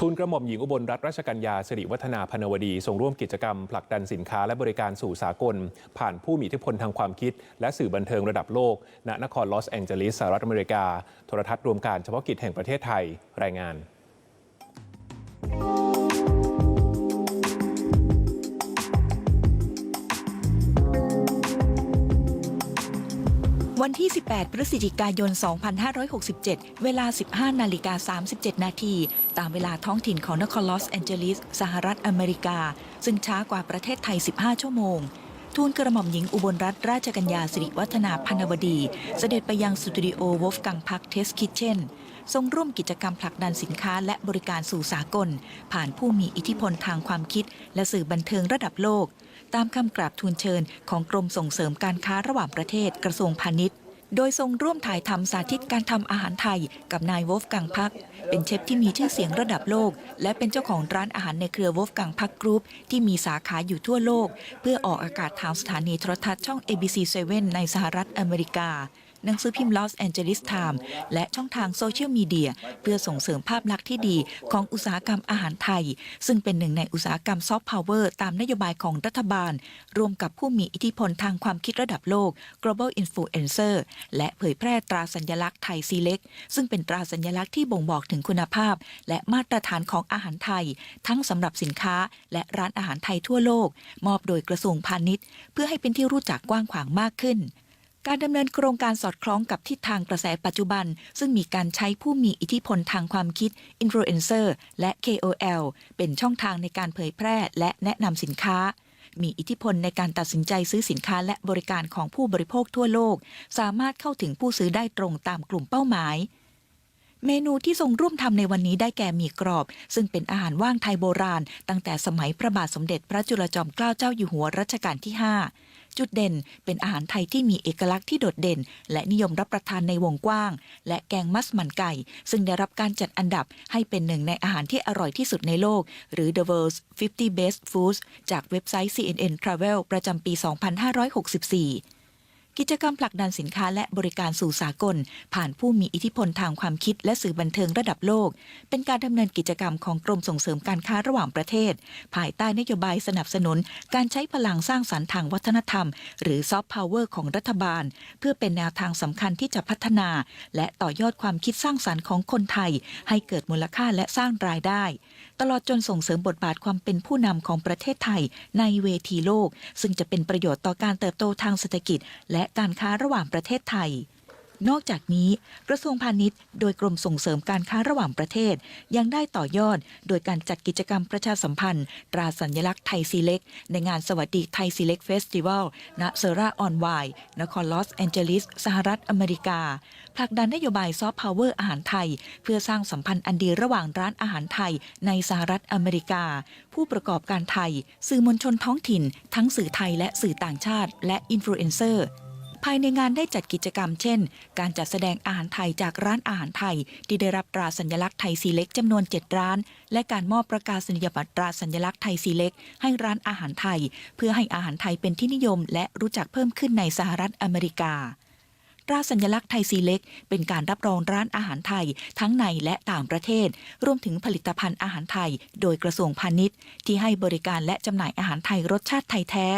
ทุนกระหม่อมหญิงอุบลรัตนราชกัญญาสิริวัฒนาพนวดีทรงร่วมกิจกรรมผลักดันสินค้าและบริการสู่สากล ผ่านผู้มีอิทธิพลทางความคิด และสื่อบันเทิงระดับโลก ณนครลอสแองเจลิสสหรัฐอเมริกา โทรทัศน์รวมการเฉพาะกิจแห่งประเทศไทย รายงาน วันที่ 18 พฤศจิกายน 2567 เวลา 15 นาฬิกา 37 นาที ตามเวลาท้องถิ่นของนครลอสแอนเจลิส สหรัฐอเมริกา ซึ่งช้ากว่าประเทศไทย 15 ชั่วโมง ทูลกระหม่อมหญิงอุบลรัตนราชกัญญาสิริวัฒนาพนวดี เสด็จไปยังสตูดิโอวอฟกังพักเทสคิทเช่น ทรงร่วมกิจกรรมผลักดันสินค้าและบริการสู่สากล ผ่านผู้มีอิทธิพลทางความคิด และสื่อบันเทิงระดับโลก ตามคำกราบทูลเชิญของกรมส่งเสริมการค้าระหว่างประเทศกระทรวงพาณิชย์ โดยทรงร่วมถ่ายทำสาธิตการทำอาหารไทย กับนายวอฟกังพัก เป็นเชฟที่มีชื่อเสียงระดับโลก และเป็นเจ้าของร้านอาหารในเครือวอฟกังพักกรุ๊ปที่มีสาขาอยู่ทั่วโลก เพื่อออกอากาศทางสถานีโทรทัศน์ช่อง ABC 7 ในสหรัฐอเมริกา หนังสือพิมพ์ Los Angeles Times และช่องทางโซเชียลมีเดียเพื่อส่งเสริมภาพลักษณ์ที่ดีของอุตสาหกรรมอาหารไทย ซึ่งเป็นหนึ่งในอุตสาหกรรมซอฟต์พาวเวอร์ตามนโยบายของรัฐบาลรวมกับผู้มีอิทธิพลทางความคิดระดับโลก global influencer และเผยแพร่ตราสัญลักษณ์ไทยซีเล็ก ซึ่งเป็นตราสัญลักษณ์ที่บ่งบอกถึงคุณภาพ และมาตรฐานของอาหารไทย ทั้งสำหรับสินค้า และร้านอาหารไทยทั่วโลก มอบโดยกระทรวงพาณิชย์ เพื่อให้เป็นที่รู้จักกว้างขวางมากขึ้น การดำเนินโครงการสอดคล้องกับทิศทางกระแสปัจจุบัน ซึ่งมีการใช้ผู้มีอิทธิพลทางความคิดอินฟลูเอนเซอร์และ KOL เป็นช่องทางในการเผยแพร่และแนะนำสินค้า มีอิทธิพลในการตัดสินใจซื้อสินค้าและบริการของผู้บริโภคทั่วโลก สามารถเข้าถึงผู้ซื้อได้ตรงตามกลุ่มเป้าหมายเมนูที่ทรงร่วมทำในวันนี้ได้แก่หมี่กรอบ ซึ่งเป็นอาหารว่างไทยโบราณ ตั้งแต่สมัยพระบาทสมเด็จพระจุลจอมเกล้าเจ้าอยู่หัวรัชกาลที่ 5 จุดเด่นเป็นอาหารไทยที่มีเอกลักษณ์ที่โดดเด่น และนิยมรับประทานในวงกว้าง และแกงมัสมั่นไก่ ซึ่งได้รับการจัดอันดับให้เป็นหนึ่งในอาหารที่อร่อยที่สุดในโลก หรือ The World's 50 Best Foods จากเว็บไซต์ CNN Travel ประจำปี 2564 กิจกรรมผลักดันสินค้าและบริการสู่สากล ผ่านผู้มีอิทธิพลทางความคิดและสื่อบันเทิงระดับโลก เป็นการดำเนินกิจกรรมของกรมส่งเสริมการค้าระหว่างประเทศ ภายใต้นโยบายสนับสนุน การใช้พลังสร้างสรรค์ทางวัฒนธรรม หรือซอฟต์พาวเวอร์ของรัฐบาล เพื่อเป็นแนวทางสำคัญที่จะพัฒนา และต่อยอดความคิดสร้างสรรค์ของคนไทย ให้เกิดมูลค่าและสร้างรายได้ตลอดจนส่งเสริมบทบาทความเป็นผู้นำของประเทศไทยในเวทีโลก ซึ่งจะเป็นประโยชน์ต่อการเติบโตทางเศรษฐกิจ และการค้าระหว่างประเทศไทย นอกจากนี้ กระทรวงพาณิชย์ โดยกรมส่งเสริมการค้าระหว่างประเทศ ยังได้ต่อยอด โดยการจัดกิจกรรมประชาสัมพันธ์ ตราสัญลักษณ์ไทยซีเล็ก ในงานสวัสดีไทยซีเล็กเฟสติวัลณเซราออนไวน์นครลอสแอนเจลิส สหรัฐอเมริกา ผลักดันนโยบายซอฟต์พาวเวอร์อาหารไทย เพื่อสร้างสัมพันธ์อันดีระหว่างร้านอาหารไทย ในสหรัฐอเมริกา ผู้ประกอบการไทย สื่อมวลชนท้องถิ่น ทั้งสื่อไทยและสื่อต่างชาติ และอินฟลูเอนเซอร์ ภายในงานได้จัดกิจกรรมเช่น การจัดแสดงอาหารไทยจากร้านอาหารไทย ที่ได้รับตราสัญลักษณ์ไทยสีเล็กจำนวน 7 ร้าน และการมอบประกาศนียบัตรตราสัญลักษณ์ไทยสีเล็ก ให้ร้านอาหารไทย เพื่อให้อาหารไทยเป็นที่นิยม และรู้จักเพิ่มขึ้นในสหรัฐอเมริกา ตราสัญลักษณ์ไทยซีเล็ก เป็นการรับรองร้านอาหารไทย ทั้งในและต่างประเทศ รวมถึงผลิตภัณฑ์อาหารไทย โดยกระทรวงพาณิชย์ ที่ให้บริการและจำหน่ายอาหารไทยรสชาติไทยแท้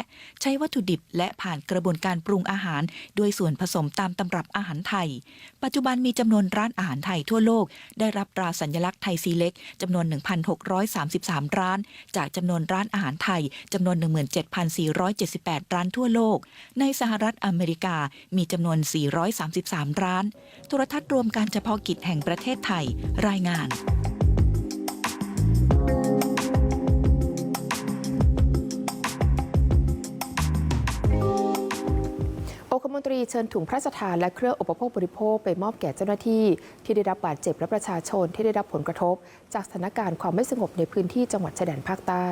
ใช้วัตถุดิบและผ่านกระบวนการปรุงอาหาร ด้วยส่วนผสมตามตำรับอาหารไทย ปัจจุบันมีจำนวนร้านอาหารไทยทั่วโลก ได้รับตราสัญลักษณ์ไทยซีเล็กจำนวน 1,633 ร้าน จากจำนวนร้านอาหารไทยจำนวน 17,478 ร้านทั่วโลก ในสหรัฐอเมริกามีจำนวน433 ร้าน โทรทัศน์รวมการเฉพาะกิจแห่งประเทศไทย รายงานองคมนตรีเชิญถุงพระราชทานและเครื่องอุปโภคบริโภคไปมอบแก่เจ้าหน้าที่ ที่ได้รับบาดเจ็บและประชาชนที่ได้รับผลกระทบ จากสถานการณ์ความไม่สงบในพื้นที่จังหวัดชายแดนภาคใต้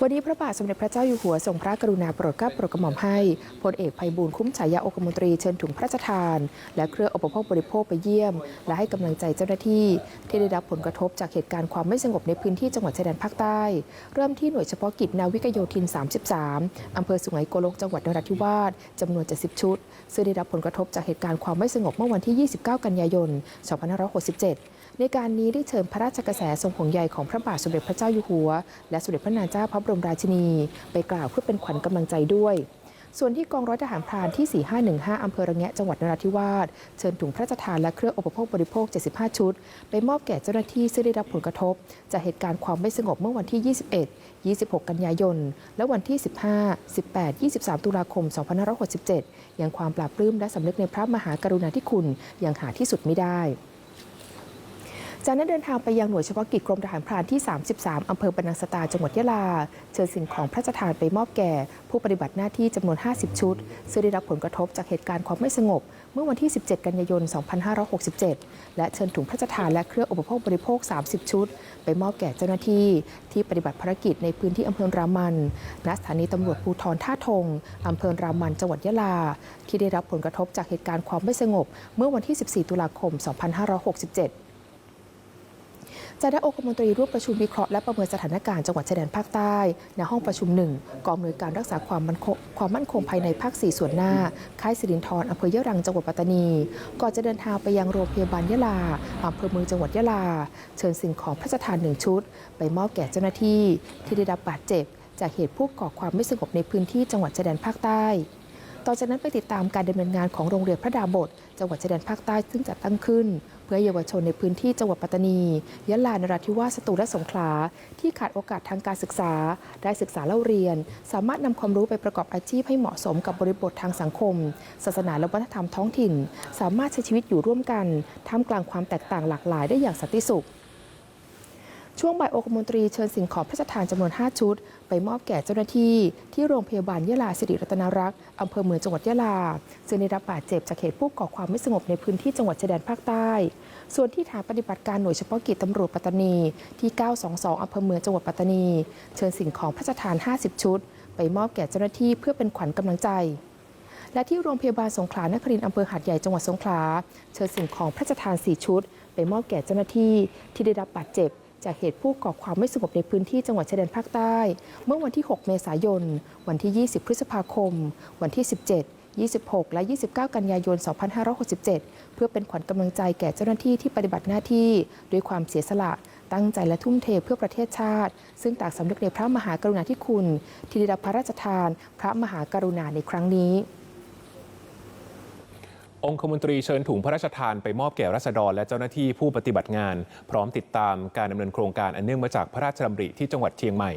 วันนี้พระบาทสมเด็จพระเจ้าอยู่หัวทรงพระกรุณาโปรดเกล้าโปรดกระหม่อมให้พลเอกภัยบูลคุ้มฉายาองคมนตรีเชิญถุงพระราชทาน และเครื่องอุปโภคบริโภคไปเยี่ยม และให้กำลังใจเจ้าหน้าที่ ที่ได้รับผลกระทบจากเหตุการณ์ความไม่สงบในพื้นที่จังหวัดชายแดนภาคใต้ เริ่มที่หน่วยเฉพาะกิจนาวิกโยธิน 33 อำเภอสุไหงโกลกจังหวัดนราธิวาสจำนวน 70 ชุด ซึ่งได้รับผลกระทบจากเหตุการณ์ความไม่สงบเมื่อวันที่ 29 กันยายน 2567 ในการนี้ได้เชิญพระราชกระแสทรงห่วงใยของพระบาทสมเด็จพระเจ้าอยู่หัว และสมเด็จพระนางเจ้าพระบรมราชินี ไปกล่าวเพื่อเป็นขวัญกำลังใจด้วยส่วนที่กองร้อยทหารพรานที่ 4515 อำเภอระแงะ จังหวัดนราธิวาส เชิญถุงพระราชทานและเครื่องอุปโภคบริโภค 75 ชุด ไปมอบแก่เจ้าหน้าที่ซึ่งได้รับผลกระทบ จากเหตุการณ์ความไม่สงบเมื่อวันที่ 21 26 กันยายน และวันที่ 15 18 23 ตุลาคม 2567ยังความปราบปลื้มและสำนึกในพระมหากรุณาธิคุณยังหาที่สุดไม่ได้ จากนั้นเดินทางไปยังหน่วยเฉพาะกิจกรมทหารพรานที่ 33 อำเภอบรรนังสตาจังหวัดยะลา เชิญสิ่งของพระราชทานไปมอบแก่ ผู้ปฏิบัติหน้าที่จำนวน 50 ชุด ซึ่งได้รับผลกระทบจากเหตุการณ์ความไม่สงบ เมื่อวันที่ 17 กันยายน 2567 และเชิญถุงพระราชทานและเครื่องอุปโภคบริโภค 30 ชุด ไปมอบแก่เจ้าหน้าที่ ที่ปฏิบัติภารกิจในพื้นที่อำเภอรามันณสถานีตำรวจภูธรท่าทงอำเภอรามันจังหวัดยะลา ที่ได้รับผลกระทบจากเหตุการณ์ความไม่สงบ เมื่อวันที่ 14 ตุลาคม 2567 จะได้องคมนตรีร่วมประชุมวิเคราะห์และประเมินสถานการณ์จังหวัดชายแดนภาคใต้ณห้องประชุมหนึ่งกองอำนวยการรักษาความมั่นคงความมั่นคงภายในภาค 4 ส่วนหน้า ค่ายสิรินทรอำเภอยะรังจังหวัดปัตตานี ก่อนจะเดินทางไปยังโรงพยาบาลยะลาอำเภอเมืองจังหวัดยะลา เชิญสิ่งของพระราชทานหนึ่งชุด ไปมอบแก่เจ้าหน้าที่ที่ได้รับบาดเจ็บ จากเหตุผู้ก่อความไม่สงบในพื้นที่จังหวัดชายแดนภาคใต้ต่อจากนั้นไปติดตามการดำเนินงานของโรงเรียนพระดาบท จังหวัดชายแดนภาคใต้ซึ่งจัดตั้งขึ้น เพื่อเยาวชนในพื้นที่จังหวัดปัตตานี ยะลานราธิวาสสตูลและสงขลา ที่ขาดโอกาสทางการศึกษา ได้ศึกษาเล่าเรียน สามารถนำความรู้ไปประกอบอาชีพให้เหมาะสมกับบริบททางสังคม ศาสนาและวัฒนธรรมท้องถิ่น สามารถใช้ชีวิตอยู่ร่วมกันท่ามกลางความแตกต่างหลากหลายได้อย่างสันติสุข ช่วงบ่ายองคมนตรีเชิญสิ่งของพระราชทานจำนวน 5 ชุด ไปมอบแก่เจ้าหน้าที่ ที่โรงพยาบาลยะลาสิริรัตนรักษ์อำเภอเมืองจังหวัดยะลาซึ่งได้รับบาดเจ็บจากเหตุผู้ก่อความไม่สงบในพื้นที่จังหวัดชายแดนภาคใต้ ส่วนที่ฐานปฏิบัติการหน่วยเฉพาะกิจตำรวจปัตตานีที่ 922อำเภอเมืองจังหวัดปัตตานี เชิญสิ่งของพระราชทาน 50 ชุด ไปมอบแก่เจ้าหน้าที่เพื่อเป็นขวัญกำลังใจและที่โรงพยาบาลสงขลานครินทร์อำเภอหาดใหญ่จังหวัดสงขลาเชิญสิ่งของพระราชทาน 4 ชุด ไปมอบแก่เจ้าหน้าที่ที่ได้รับบาดเจ็บ จากเหตุผู้ก่อความไม่สงบในพื้นที่จังหวัดชายแดนภาคใต้ เมื่อวันที่ 6 เมษายน วันที่ 20 พฤษภาคม วันที่ 17 26 และ 29 กันยายน 2567 เพื่อเป็นขวัญกำลังใจแก่เจ้าหน้าที่ที่ปฏิบัติหน้าที่ ด้วยความเสียสละตั้งใจและทุ่มเทเพื่อประเทศชาติ ซึ่งตากสำนึกในพระมหากรุณาธิคุณ ที่ได้รับพระราชทาน พระมหากรุณาในครั้งนี้ องคมนตรีเชิญถุงพระราชทานไปมอบแก่รัษฎรและเจ้าหน้าที่ผู้ปฏิบัติงาน พร้อมติดตามการดำเนินโครงการอันเนื่องมาจากพระราชดำริที่จังหวัดเชียงใหม่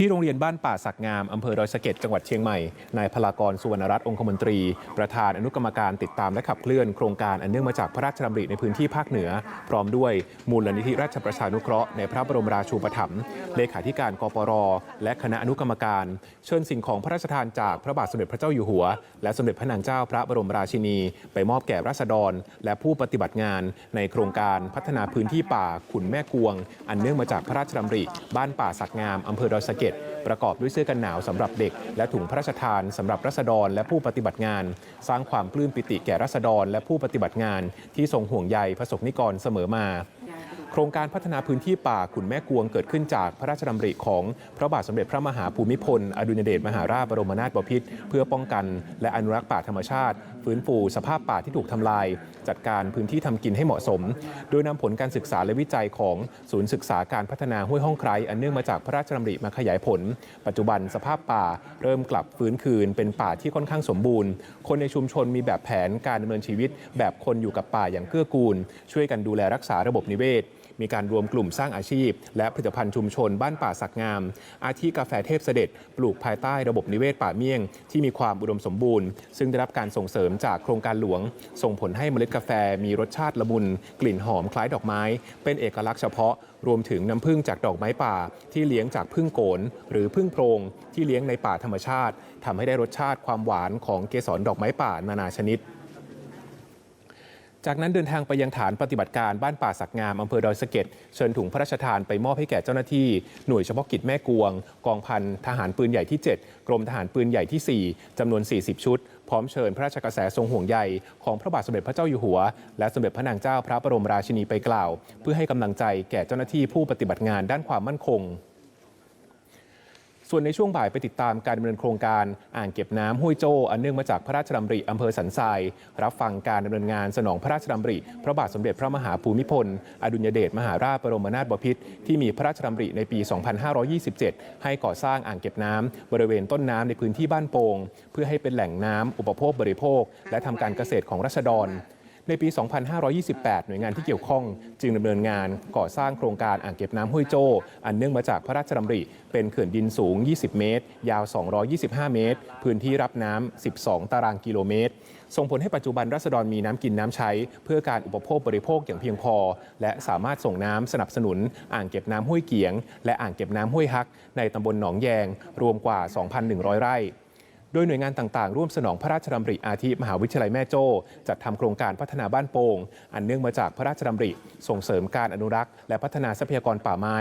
ที่โรงเรียนบ้านป่าสักงาม อำเภอดอยสะเก็ดจังหวัดเชียงใหม่ นายพลากรสุวรรณรัตน์องคมนตรี ประธานอนุกรรมการติดตามและขับเคลื่อนโครงการอันเนื่องมาจากพระราชดำริในพื้นที่ภาคเหนือ พร้อมด้วยมูลนิธิราชประชานุเคราะห์ในพระบรมราชูปถัมภ์เลขาธิการกปร และคณะอนุกรรมการ เชิญสิ่งของพระราชทานจากพระบาทสมเด็จพระเจ้าอยู่หัว และสมเด็จพระนางเจ้าพระบรมราชินี ไปมอบแก่ราษฎร และผู้ปฏิบัติงานในโครงการพัฒนาพื้นที่ป่าขุนแม่กวง อันเนื่องมาจากพระราชดำริ บ้านป่าสักงามอำเภอดอยสะเก็ดประกอบด้วยเสื้อกันหนาวสำหรับเด็ก และถุงพระราชทานสำหรับรัษฎรและผู้ปฏิบัติงาน สร้างความปลื้มปิติแก่รัษฎรและผู้ปฏิบัติงาน ที่ทรงห่วงใยพระสงนิกรเสมอมา โครงการพัฒนาพื้นที่ป่าขุนแม่กวงเกิดขึ้นจากพระราชดำริของพระบาทสมเด็จพระมหาภูมิพล อดุลยเดชมหาราชบรมนาถบพิตรเพื่อป้องกัน และอนุรักษ์ป่าธรรมชาติ ฟื้นฟูสภาพป่าที่ถูกทำลาย จัดการพื้นที่ทำกินให้เหมาะสม โดยนำผลการศึกษาและวิจัยของศูนย์ศึกษาการพัฒนาห้วยห้องไครอันเนื่องมาจากพระราชดำริมาขยายผล ปัจจุบันสภาพป่าเริ่มกลับฟื้นคืน เป็นป่าที่ค่อนข้างสมบูรณ์ คนในชุมชนมีแบบแผนการดำเนินชีวิต แบบคนอยู่กับป่าอย่างเกื้อกูล ช่วยกันดูแลรักษาระบบนิเวศ มีการรวมกลุ่มสร้างอาชีพ และผลิตภัณฑ์ชุมชนบ้านป่าสักงาม อาทิกาแฟเทพเสด็จ ปลูกภายใต้ระบบนิเวศป่าเมี่ยง ที่มีความอุดมสมบูรณ์ ซึ่งได้รับการส่งเสริมจากโครงการหลวง ส่งผลให้เมล็ดกาแฟมีรสชาติละมุน กลิ่นหอมคล้ายดอกไม้ เป็นเอกลักษณ์เฉพาะ รวมถึงน้ำผึ้งจากดอกไม้ป่า ที่เลี้ยงจากผึ้งโกน หรือผึ้งโพรงที่เลี้ยงในป่าธรรมชาติทำให้ได้รสชาติความหวานของเกสรดอกไม้ป่านานาชนิด จากนั้นเดินทางไปยังฐานปฏิบัติการบ้านป่าสักงามอำเภอดอยสะเก็ดเชิญถุงพระราชทานไปมอบให้แก่เจ้าหน้าที่ หน่วยเฉพาะกิจแม่กวง กองพันทหารปืนใหญ่ที่ 7 กรมทหารปืนใหญ่ที่ 4จำนวน 40 ชุด พร้อมเชิญพระราชกระแสทรงห่วงใยของพระบาทสมเด็จพระเจ้าอยู่หัว และสมเด็จพระนางเจ้าพระบรมราชินีไปกล่าว เพื่อให้กำลังใจแก่เจ้าหน้าที่ผู้ปฏิบัติงานด้านความมั่นคง ส่วนในช่วงบ่ายไปติดตามการดำเนินโครงการอ่างเก็บน้ำห้วยโจ้อันเนื่องมาจากพระราชดำริอำเภอสันทราย รับฟังการดำเนินงานสนองพระราชดำริ พระบาทสมเด็จพระมหาภูมิพล อดุลยเดชมหาราชบรมนาถบพิตรที่มีพระราชดำริในปี 2527 ให้ก่อสร้างอ่างเก็บน้ำบริเวณต้นน้ำในพื้นที่บ้านโป่งเพื่อให้เป็นแหล่งน้ำอุปโภคบริโภค และทำการเกษตรของรัษฎร ในปี 2528 หน่วยงานที่เกี่ยวข้องจึงดำเนินงานก่อสร้างโครงการอ่างเก็บน้ำห้วยโจ้ อันเนื่องมาจากพระราชดำริ เป็นเขื่อนดินสูง 20 เมตร ยาว 225 เมตร พื้นที่รับน้ำ12 ตารางกิโลเมตร ส่งผลให้ปัจจุบันรัษฎรมีน้ำกินน้ำใช้ เพื่อการอุปโภคบริโภคอย่างเพียงพอ และสามารถส่งน้ำสนับสนุน อ่างเก็บน้ำห้วยเกียง และอ่างเก็บน้ำห้วยฮัก ในตำบลหนองแยง รวมกว่า 2,100 ไร่ โดยหน่วยงานต่างๆ ร่วมสนองพระราชดำริอาทิมหาวิทยาลัยแม่โจ้จัดทำโครงการพัฒนาบ้านโป่งอันเนื่องมาจากพระราชดำริ ส่งเสริมการอนุรักษ์ และพัฒนาทรัพยากรป่าไม้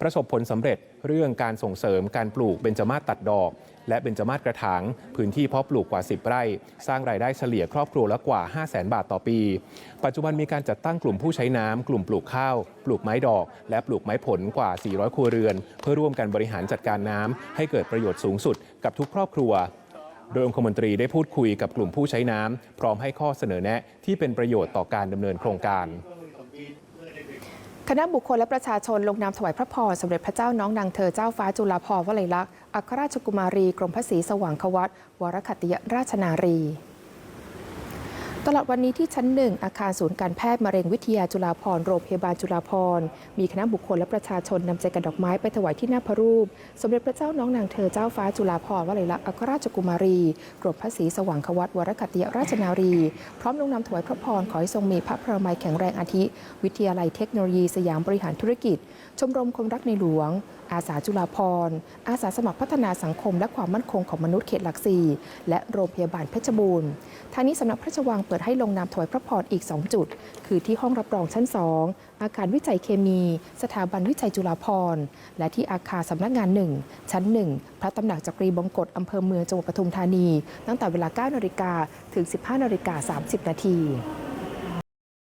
ประสบผลสำเร็จเรื่องการส่งเสริมการปลูกเบญจมาศตัดดอก และเบญจมาศกระถาง พื้นที่เพาะปลูกกว่า 10 ไร่ สร้างรายได้เฉลี่ยครอบครัวละกว่า 5 0 0 0 0 0บาทต่อปี ปัจจุบันมีการจัดตั้งกลุ่มผู้ใช้น้ำกลุ่มปลูกข้าว ปลูกไม้ดอก และปลูกไม้ผลกว่า 400 ครัวเรือน เพื่อร่วมกันบริหารจัดการน้ำให้เกิดประโยชน์สูงสุดกับทุกครอบครัว โดยองคมนตรีได้พูดคุยกับกลุ่มผู้ใช้น้ำพร้อมให้ข้อเสนอแนะที่เป็นประโยชน์ต่อการดำเนินโครงการคณะบุคคลและประชาชนลงนามถวายพระพรสมเด็จพระเจ้าน้องนางเธอเจ้าฟ้าจุฬาภรณ์วลัยลักษณ์อัครราชกุมารีกรมพระศรีสว่างควัตวรคัตติยราชนารี ตลอดวันนี้ที่ชั้นหนึ่งอาคารศูนย์การแพทย์มะเร็งวิทยาจุฬาภรณ์โรงพยาบาลจุฬาภรณ์มีคณะบุคคลและประชาชนนำใจกันดอกไม้ไปถวายที่หน้าพระรูป สมเด็จพระเจ้าน้องนางเธอเจ้าฟ้าจุฬาภรณ์วลัยลักษณ์อัครราชกุมารีกรมพระศรีสว่างควัตวรคัตติยราชนารี พร้อมลงนามถวายพระพรขอให้ทรงมีพระพรมัยแข็งแรงอาทิ วิทยาลัยเทคโนโลยีสยามบริหารธุรกิจ ชมรมคนรักในหลวงอาสาจุฬาภร์อาสาสมัครพัฒนาสังคม และความมั่นคงของมนุษย์เขตหลักสี่และโรงพยาบาลเพชรบูรณ์ทางนี้สำนักพระราชวังเปิดให้ลงนามถวายพระพรอีก 2 จุด คือที่ห้องรับรองชั้น 2 อาคารวิจัยเคมี สถาบันวิจัยจุฬาภร์และที่อาคารสำนักงาน1ชั้น 1 พระตำหนักจักรีบงกฎอำเภอเมืองจังหวัดปทุมธานี ตั้งแต่เวลา9นาฬิกาถึง 15นาฬิกา30นาที